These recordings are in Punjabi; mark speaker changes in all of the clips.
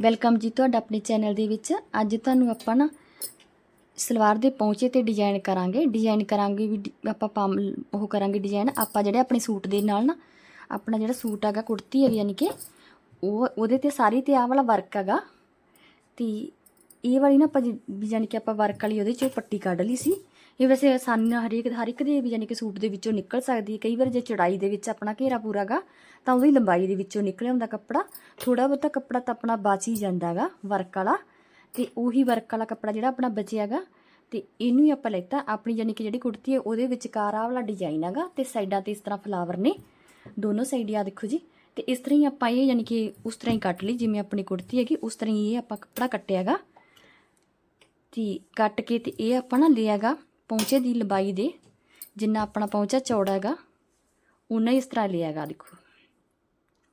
Speaker 1: ਵੈਲਕਮ ਜੀ ਤੁਹਾਡਾ ਆਪਣੇ ਚੈਨਲ ਦੇ ਵਿੱਚ। ਅੱਜ ਤੁਹਾਨੂੰ ਆਪਾਂ ਨਾ ਸਲਵਾਰ ਦੇ ਪੌਂਚੇ ਤੇ ਡਿਜ਼ਾਈਨ ਕਰਾਂਗੇ। ਡਿਜ਼ਾਈਨ ਕਰਾਂਗੇ ਵੀ ਡ- ਆਪਾਂ ਪਾਮ ਉਹ ਕਰਾਂਗੇ ਡਿਜ਼ਾਈਨ ਆਪਾਂ ਜਿਹੜੇ ਆਪਣੇ ਸੂਟ ਦੇ ਨਾਲ ਨਾ, ਆਪਣਾ ਜਿਹੜਾ ਸੂਟ ਹੈਗਾ, ਕੁੜਤੀ ਹੈਗੀ ਯਾਨੀ ਕਿ, ਉਹ ਉਹਦੇ ਤੇ ਸਾਰੀ ਤੇ ਆਹ ਵਾਲਾ ਵਰਕ ਹੈਗਾ। ਤੇ ਇਹ ਵਾਲੀ ਨਾ ਆਪਾਂ ਯਾਨੀ ਕਿ ਆਪਾਂ ਵਰਕ ਵਾਲੀ ਉਹਦੇ ਚੋਂ ਪੱਟੀ ਕੱਢ ਲਈ ਸੀ। ਇਹ ਵੈਸੇ ਆਸਾਨੀ ਨਾਲ ਹਰੇਕ, ਹਰ ਇੱਕ ਦੇ ਵੀ ਯਾਨੀ ਕਿ ਸੂਟ ਦੇ ਵਿੱਚੋਂ ਨਿਕਲ ਸਕਦੀ ਹੈ। ਕਈ ਵਾਰ ਜੇ ਚੜਾਈ ਦੇ ਵਿੱਚ ਆਪਣਾ ਘੇਰਾ ਪੂਰਾ ਗਾ, ਤਾਂ ਉਹਦੀ ਲੰਬਾਈ ਦੇ ਵਿੱਚੋਂ ਨਿਕਲਿਆ ਹੁੰਦਾ ਕੱਪੜਾ। ਥੋੜਾ ਬਹੁਤਾ ਕੱਪੜਾ ਤਾਂ ਆਪਣਾ ਬਚ ਹੀ ਜਾਂਦਾ ਹੈਗਾ ਵਰਕ ਵਾਲਾ। ਤੇ ਉਹੀ ਵਰਕ ਵਾਲਾ ਕੱਪੜਾ ਜਿਹੜਾ ਆਪਣਾ ਬਚਿਆ ਹੈਗਾ ਤੇ ਇਹਨੂੰ ਹੀ ਆਪਾਂ ਲੈਤਾ। ਆਪਣੀ ਯਾਨੀ ਕਿ ਜਿਹੜੀ ਕੁੜਤੀ ਹੈ, ਉਹਦੇ ਵਿਚਕਾਰ ਆਹ ਵਾਲਾ ਡਿਜ਼ਾਈਨ ਹੈਗਾ ਤੇ ਸਾਈਡਾਂ ਤੇ ਇਸ ਤਰ੍ਹਾਂ ਫਲਾਵਰ ਨੇ। ਦੋਨੋਂ ਸਾਈਡ ਆ ਦੇਖੋ ਜੀ। ਤੇ ਇਸ ਤਰ੍ਹਾਂ ਹੀ ਆਪਾਂ ਇਹ ਯਾਨੀ ਕਿ ਉਸ ਤਰ੍ਹਾਂ ਹੀ ਕੱਟ ਲਈ, ਜਿਵੇਂ ਆਪਣੀ ਕੁੜਤੀ ਹੈਗੀ, ਉਸ ਤਰ੍ਹਾਂ ਹੀ ਇਹ ਆਪਾਂ ਕੱਪੜਾ ਕੱਟਿਆ ਹੈਗਾ ਤੇ ਕੱਟ ਕੇ ਤੇ ਇਹ ਆਪਾਂ ਨਾ ਲਿਆ ਹੈਗਾ ਪੌਂਚੇ ਦੀ ਲੰਬਾਈ ਦੇ ਜਿੰਨਾ ਆਪਣਾ ਪੌਂਚਾ ਚੌੜਾ ਹੈਗਾ ਉਨਾ ਹੀ ਇਸ ਤਰ੍ਹਾਂ ਲਿਆ ਹੈਗਾ ਦੇਖੋ।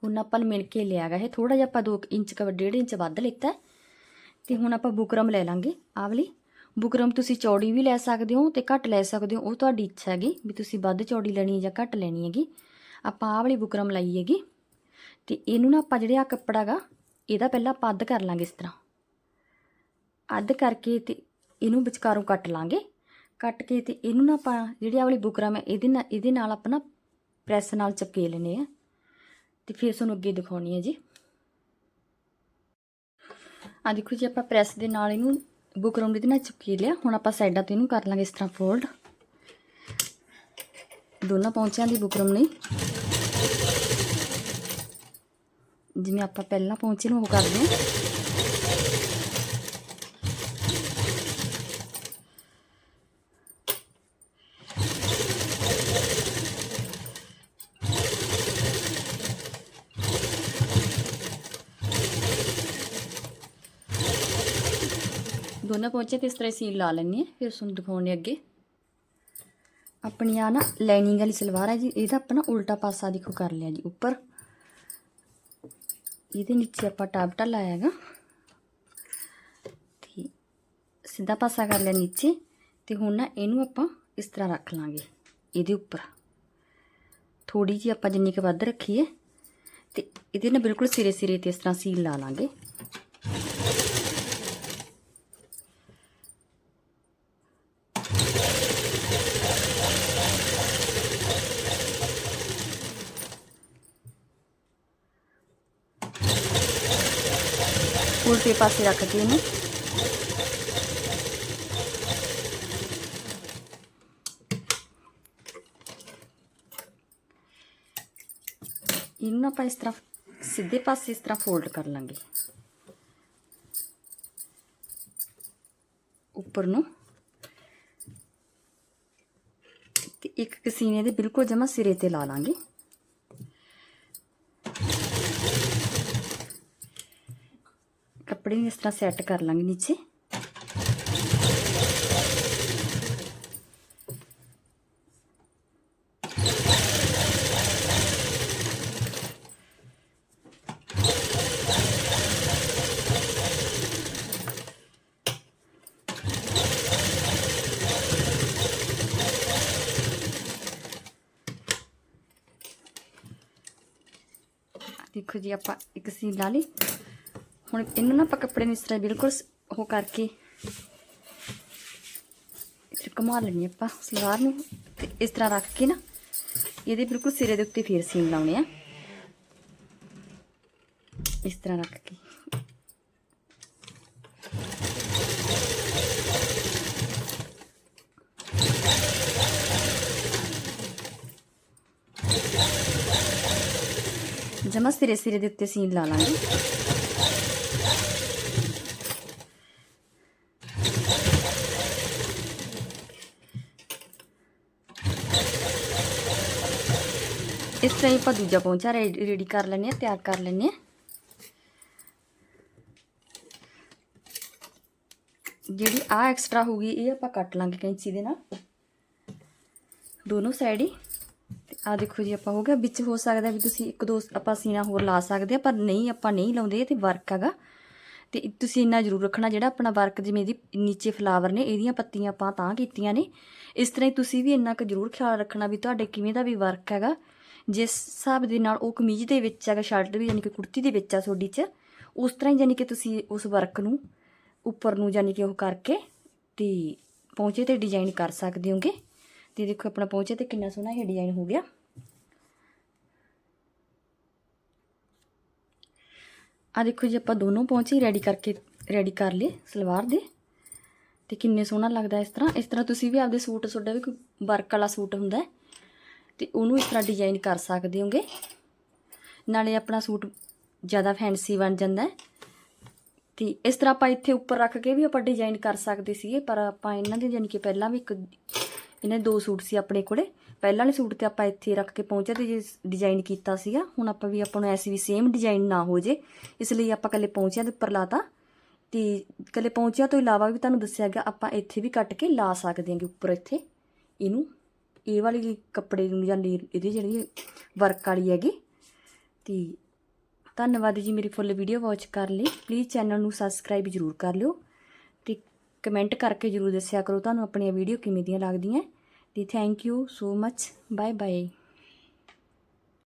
Speaker 1: ਉਨਾ ਆਪਾਂ ਨੇ ਮਿਣ ਕੇ ਲਿਆ ਹੈਗਾ ਇਹ ਥੋੜਾ ਜਿਹਾ ਆਪਾਂ 2 ਇੰਚ ਕਵ 1.5 ਇੰਚ ਵੱਧ ਲਿੱਤਾ ਹੈ। ਤੇ ਹੁਣ ਆਪਾਂ ਬੁਕਰਮ ਲੈ ਲਾਂਗੇ, ਆਹ ਵਾਲੀ। ਬੁਕਰਮ ਤੁਸੀਂ ਚੌੜੀ ਵੀ ਲੈ ਸਕਦੇ ਹੋ ਤੇ ਘੱਟ ਲੈ ਸਕਦੇ ਹੋ, ਉਹ ਤੁਹਾਡੀ ਇੱਛਾ ਹੈਗੀ ਵੀ ਤੁਸੀਂ ਵੱਧ ਚੌੜੀ ਲੈਣੀ ਹੈ ਜਾਂ ਘੱਟ ਲੈਣੀ ਹੈਗੀ। ਆਪਾਂ ਆਹ ਵਾਲੀ ਬੁਕਰਮ ਲਈ ਹੈਗੀ। ਤੇ ਇਹਨੂੰ ਨਾ ਆਪਾਂ ਜਿਹੜੇ ਆ ਕੱਪੜਾ ਗਾ ਇਹਦਾ ਪਹਿਲਾਂ ਆਪਾਂ ਅੱਧ ਕਰ ਲਾਂਗੇ ਇਸ ਤਰ੍ਹਾਂ। ਅੱਧ ਕਰਕੇ ਤੇ ਇਹਨੂੰ ਵਿਚਕਾਰੋਂ ਕੱਟ ਲਾਂਗੇ। ਕੱਟ ਕੇ ਤੇ ਇਹਨੂੰ ਨਾ ਆਪਾਂ ਜਿਹੜੀ ਆ ਵਾਲੀ ਬੁਕਰਮ ਹੈ, ਇਹਦੇ ਨਾਲ ਇਹਦੇ ਨਾਲ ਆਪਣਾ ਪ੍ਰੈਸ ਨਾਲ ਚਪਕੇ ਲੈਣੇ ਆ ਤੇ ਫਿਰ ਤੁਹਾਨੂੰ ਅੱਗੇ ਦਿਖਾਉਣੀ ਹੈ ਜੀ। ਆ ਦੇਖੋ ਜੀ, ਆਪਾਂ ਪ੍ਰੈਸ ਦੇ ਨਾਲ ਇਹਨੂੰ ਬੁਕਰਮ ਦੇ ਨਾਲ ਚਪਕੇ ਲਿਆ। ਹੁਣ ਆਪਾਂ ਸਾਈਡਾਂ ਤੋਂ ਇਹਨੂੰ ਕਰ ਲਾਂਗੇ ਇਸ ਤਰ੍ਹਾਂ ਫੋਲਡ। ਦੋਨਾਂ ਪੌਂਚਿਆਂ ਦੀ ਬੁਕਰਮ ਨਹੀਂ। ਜਿਵੇਂ ਆਪਾਂ ਪਹਿਲਾਂ ਪੌਂਚੇ ਨੂੰ ਉਹ ਕਰਦੇ ਹਾਂ। ਦੋਨਾਂ ਪੌਂਚੇ ਤੇ ਇਸ ਤਰ੍ਹਾਂ ਸੀਲ ਲਾ ਲੈਣੀ ਹੈ, ਫਿਰ ਤੁਹਾਨੂੰ ਦਿਖਾਉਣੇ ਅੱਗੇ। ਆਪਣੀ ਆ ਨਾ ਲਾਈਨਿੰਗ ਵਾਲੀ ਸਲਵਾਰ ਹੈ ਜੀ, ਇਹਦਾ ਆਪਣਾ ਉਲਟਾ ਪਾਸਾ ਦੇਖੋ ਕਰ ਲਿਆ ਜੀ, ਉੱਪਰ। ਇਹਦੇ ਨੀਚੇ ਆਪਾਂ ਟਾਪਟਾ ਲਾਇਆ ਹੈਗਾ। ਤੇ ਸਿੱਧਾ ਪਾਸਾ ਕਰ ਲਿਆ ਨੀਚੇ, ਤੇ ਹੁਣ ਨਾ ਇਹਨੂੰ ਆਪਾਂ ਇਸ ਤਰ੍ਹਾਂ ਰੱਖ ਲਾਂਗੇ, ਇਹਦੇ ਉੱਪਰ। ਥੋੜੀ ਜਿਹੀ ਆਪਾਂ ਜਿੰਨੀ ਕੁ ਵੱਧ ਰੱਖੀਏ ਤੇ ਇਹਦੇ ਨਾਲ ਬਿਲਕੁਲ ਸਿਰੇ ਸਿਰੇ ਤੇ ਇਸ ਤਰ੍ਹਾਂ ਸੀਲ ਲਾ ਲਾਂਗੇ। ਉਲਟੇ ਪਾਸੇ ਰੱਖ ਕੇ ਇਹਨੂੰ ਇਹਨੂੰ ਆਪਾਂ ਇਸ ਤਰ੍ਹਾਂ ਸਿੱਧੇ ਪਾਸੇ ਇਸ ਤਰ੍ਹਾਂ ਫੋਲਡ ਕਰ ਲਾਂਗੇ। ਉੱਪਰ ਨੂੰ। ਤੇ ਇੱਕ ਕਸੀਨੇ ਦੇ ਬਿਲਕੁਲ ਜਮਾ ਸਿਰੇ ਤੇ ਲਾ ਲਾਂਗੇ। ਕੱਪੜੇ ਨੂੰ ਇਸ ਤਰ੍ਹਾਂ ਸੈੱਟ ਕਰ ਲਾਂਗੇ ਨੀਚੇ। ਦੇਖੋ ਜੀ, ਆਪਾਂ ਇੱਕ ਸੀਨ ਲਾ ਲਈ। ਹੁਣ ਇਹਨੂੰ ਨਾ ਆਪਾਂ ਕੱਪੜੇ ਨੂੰ ਇਸ ਤਰ੍ਹਾਂ ਬਿਲਕੁਲ ਉਹ ਕਰਕੇ ਇਸ ਘੁਮਾ ਲੈਣੀ ਆਪਾਂ ਸਲਵਾਰ ਨੂੰ ਤੇ ਇਸ ਤਰ੍ਹਾਂ ਰੱਖ ਕੇ ਨਾ ਇਹਦੇ ਬਿਲਕੁਲ ਸਿਰੇ ਦੇ ਉੱਤੇ ਫੇਰ ਸੀਨ ਲਾਉਣੇ ਆ। ਇਸ ਤਰ੍ਹਾਂ ਰੱਖ ਕੇ। ਜਮਾ ਸਿਰੇ ਸਿਰੇ ਦੇ ਉੱਤੇ ਸੀਨ ਲਾ ਲਾਂਗੇ। ਇਸ ਤਰ੍ਹਾਂ ਹੀ ਆਪਾਂ ਦੂਜਾ ਪੌਂਚਾ ਰੈਡੀ ਕਰ ਲੈਂਦੇ ਆ ਤਿਆਰ ਕਰ ਲੈਂਦੇ ਆ ਜਿਹੜੀ ਆ ਐਕਸਟਰਾ ਹੋਊਗੀ ਇਹ ਆਪਾਂ ਕੱਟ ਲਾਂਗੇ ਕੈਂਚੀ ਦੇ ਨਾਲ। ਦੋਨੋਂ ਸਾਈਡ ਹੀ। ਆ ਦੇਖੋ ਜੀ, ਆਪਾਂ ਹੋ ਗਿਆ। ਵਿੱਚ ਹੋ ਸਕਦਾ ਵੀ ਤੁਸੀਂ ਇੱਕ ਦੋ ਆਪਾਂ ਸੀਨਾ ਹੋਰ ਲਾ ਸਕਦੇ ਆ ਪਰ ਨਹੀਂ, ਆਪਾਂ ਨਹੀਂ ਲਾਉਂਦੇ, ਇਹ ਤੇ ਵਰਕ ਹੈਗਾ। ਤੇ ਤੁਸੀਂ ਇੰਨਾ ਜ਼ਰੂਰ ਰੱਖਣਾ, ਜਿਹੜਾ ਆਪਣਾ ਵਰਕ ਜਿਵੇਂ ਇਹਦੀ ਨੀਚੇ ਫਲਾਵਰ ਨੇ, ਇਹਦੀਆਂ ਪੱਤੀਆਂ ਆਪਾਂ ਤਾਂ ਕੀਤੀਆਂ ਨੇ। ਇਸ ਤਰ੍ਹਾਂ ਹੀ ਤੁਸੀਂ ਵੀ ਇੰਨਾ ਕੁ ਜ਼ਰੂਰ ਖਿਆਲ ਰੱਖਣਾ ਵੀ ਤੁਹਾਡੇ ਕਿਵੇਂ ਦਾ ਵੀ ਵਰਕ ਹੈਗਾ। ਜਿਸ ਹਿਸਾਬ ਦੇ ਨਾਲ ਉਹ ਕਮੀਜ਼ ਦੇ ਵਿੱਚ ਹੈਗਾ ਸ਼ਰਟ ਵੀ ਯਾਨੀ ਕਿ ਕੁੜਤੀ ਦੇ ਵਿੱਚ ਆ ਤੁਹਾਡੀ 'ਚ, ਉਸ ਤਰ੍ਹਾਂ ਹੀ ਯਾਨੀ ਕਿ ਤੁਸੀਂ ਉਸ ਵਰਕ ਨੂੰ ਉੱਪਰ ਨੂੰ ਯਾਨੀ ਕਿ ਉਹ ਕਰਕੇ ਤੇ ਪਹੁੰਚੇ ਤੇ ਡਿਜ਼ਾਈਨ ਕਰ ਸਕਦੇ ਹੋਗੇ। ਤੇ ਦੇਖੋ ਆਪਣਾ ਪਹੁੰਚੇ ਤੇ ਕਿੰਨਾ ਸੋਹਣਾ ਇਹ ਡਿਜ਼ਾਈਨ ਹੋ ਗਿਆ। ਆ ਦੇਖੋ ਜੀ, ਆਪਾਂ ਦੋਨੋਂ ਪਹੁੰਚੇ ਰੈਡੀ ਕਰਕੇ ਰੈਡੀ ਕਰ ਲਏ ਸਲਵਾਰ ਦੇ। ਤੇ ਕਿੰਨੇ ਸੋਹਣਾ ਲੱਗਦਾ ਇਸ ਤਰ੍ਹਾਂ। ਇਸ ਤਰ੍ਹਾਂ ਤੁਸੀਂ ਵੀ ਆਪਦੇ ਸੂਟ, ਤੁਹਾਡਾ ਵੀ ਕੋਈ ਵਰਕ ਵਾਲਾ ਸੂਟ ਹੁੰਦਾ ਹੈ। ਤੇ ਉਹਨੂੰ ਇਸ ਤਰ੍ਹਾਂ ਡਿਜ਼ਾਈਨ ਕਰ ਸਕਦੇ ਹੋਗੇ। ਨਾਲੇ ਆਪਣਾ ਸੂਟ ਜ਼ਿਆਦਾ ਫੈਂਸੀ ਬਣ ਜਾਂਦਾ ਹੈ। ਤੇ ਇਸ ਤਰ੍ਹਾਂ ਆਪਾਂ ਇੱਥੇ ਉੱਪਰ ਰੱਖ ਕੇ ਵੀ ਆਪਾਂ ਡਿਜ਼ਾਈਨ ਕਰ ਸਕਦੇ ਸੀਗੇ, ਪਰ ਆਪਾਂ ਇਹਨਾਂ ਦੇ ਯਾਨੀ ਕਿ ਪਹਿਲਾਂ ਵੀ ਇੱਕ ਇਹਨਾਂ ਦੇ ਦੋ ਸੂਟ ਸੀ ਆਪਣੇ ਕੋਲੇ। ਪਹਿਲਾਂ ਵਾਲੇ ਸੂਟ ਤੇ ਆਪਾਂ ਇੱਥੇ ਰੱਖ ਕੇ ਪਹੁੰਚਿਆ ਤੇ ਜੇ ਡਿਜ਼ਾਈਨ ਕੀਤਾ ਸੀਗਾ, ਹੁਣ ਆਪਾਂ ਵੀ ਆਪਾਂ ਨੂੰ ਐਸੀ ਵੀ ਸੇਮ ਡਿਜ਼ਾਈਨ ਨਾ ਹੋ ਜੇ। ਇਸ ਲਈ ਆਪਾਂ ਕੱਲੇ ਪਹੁੰਚਿਆ ਦੇ ਉੱਪਰ ਲਾਤਾ। ਤੇ ਕੱਲੇ ਪਹੁੰਚਿਆਂ ਤੋਂ ਇਲਾਵਾ ਵੀ ਤੁਹਾਨੂੰ ਦੱਸਿਆ ਗਿਆ, ਆਪਾਂ ਇੱਥੇ ਵੀ ਕੱਟ ਕੇ ਲਾ ਸਕਦੇ ਹਾਂਗੇ ਉੱਪਰ ਇੱਥੇ। ਇਹਨੂੰ ਇਹ ਵਾਲੀ ਕੱਪੜੇ ਨੂੰ ਜਾਂ ਲੀ- ਇਹਦੀ ਜਿਹੜੀ ਵਰਕ ਵਾਲੀ ਹੈਗੀ, ਤੇ ਧੰਨਵਾਦ ਜੀ ਮੇਰੀ ਫੁੱਲ ਵੀਡੀਓ ਵਾਚ ਕਰਨ ਲਈ। ਪਲੀਜ਼ ਚੈਨਲ ਨੂੰ ਸਬਸਕ੍ਰਾਈਬ ਜ਼ਰੂਰ ਕਰ ਲਿਓ ਤੇ ਕਮੈਂਟ ਕਰਕੇ ਜ਼ਰੂਰ ਦੱਸਿਆ ਕਰੋ ਤੁਹਾਨੂੰ ਆਪਣੀਆਂ ਵੀਡੀਓ ਕਿਵੇਂ ਦੀਆਂ ਲੱਗਦੀਆਂ। ਤੇ thank you so much bye bye